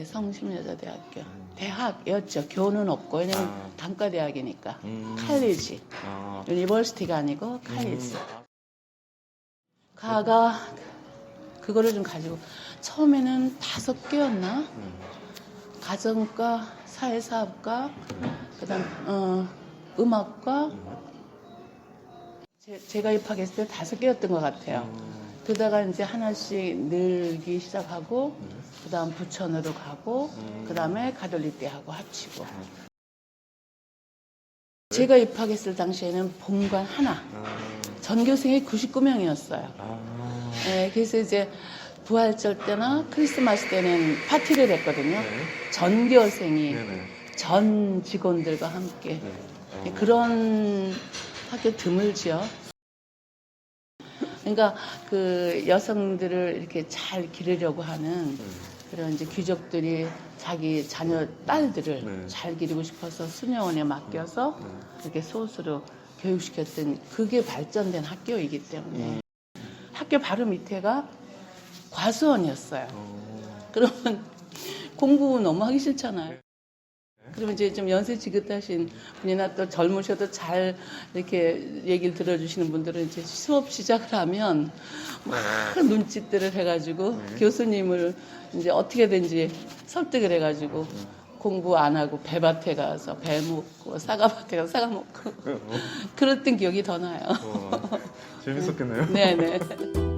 네, 성심여자대학교. 대학이었죠. 교는 없고, 왜냐면 아. 단과대학이니까. 음. 칼리지. 아, 유니버시티가 아니고 칼리지. 음. 가가 그거를 좀 가지고 처음에는 다섯 개였나? 음. 가정과, 사회사업과, 그다음 어, 음악과. 제, 제가 입학했을 때 다섯 개였던 것 같아요. 음. 그러다가 이제 하나씩 늘기 시작하고, 그다음 부천으로 가고, 음. 그다음에 가톨릭대하고 합치고. 제가 입학했을 당시에는 본관 하나, 아, 전교생이 99명이었어요. 아. 네, 그래서 이제 부활절 때나 크리스마스 때는 파티를 했거든요. 네. 전교생이 네네. 전 직원들과 함께 네. 예, 어. 그런 학교 드물지요. 그러니까 그 여성들을 이렇게 잘 기르려고 하는 음. 그런 이제 귀족들이 자기 자녀 딸들을 네. 잘 기르고 싶어서 수녀원에 맡겨서 네. 이렇게 소수로 교육시켰던 그게 발전된 학교이기 때문에 음. 학교 바로 밑에가 과수원이었어요. 어. 그러면 공부 너무 하기 싫잖아요. 네. 그러면 이제 좀 연세 지긋하신 분이나 또 젊으셔도 잘 이렇게 얘기를 들어주시는 분들은 이제 수업 시작을 하면 막 눈짓들을 해가지고 네. 교수님을 이제 어떻게든지 설득을 해가지고 공부 안 하고 배밭에 가서 배 먹고 사과밭에 가서 사과 먹고 어. 그랬던 기억이 더 나요. 와, 재밌었겠네요. 네네.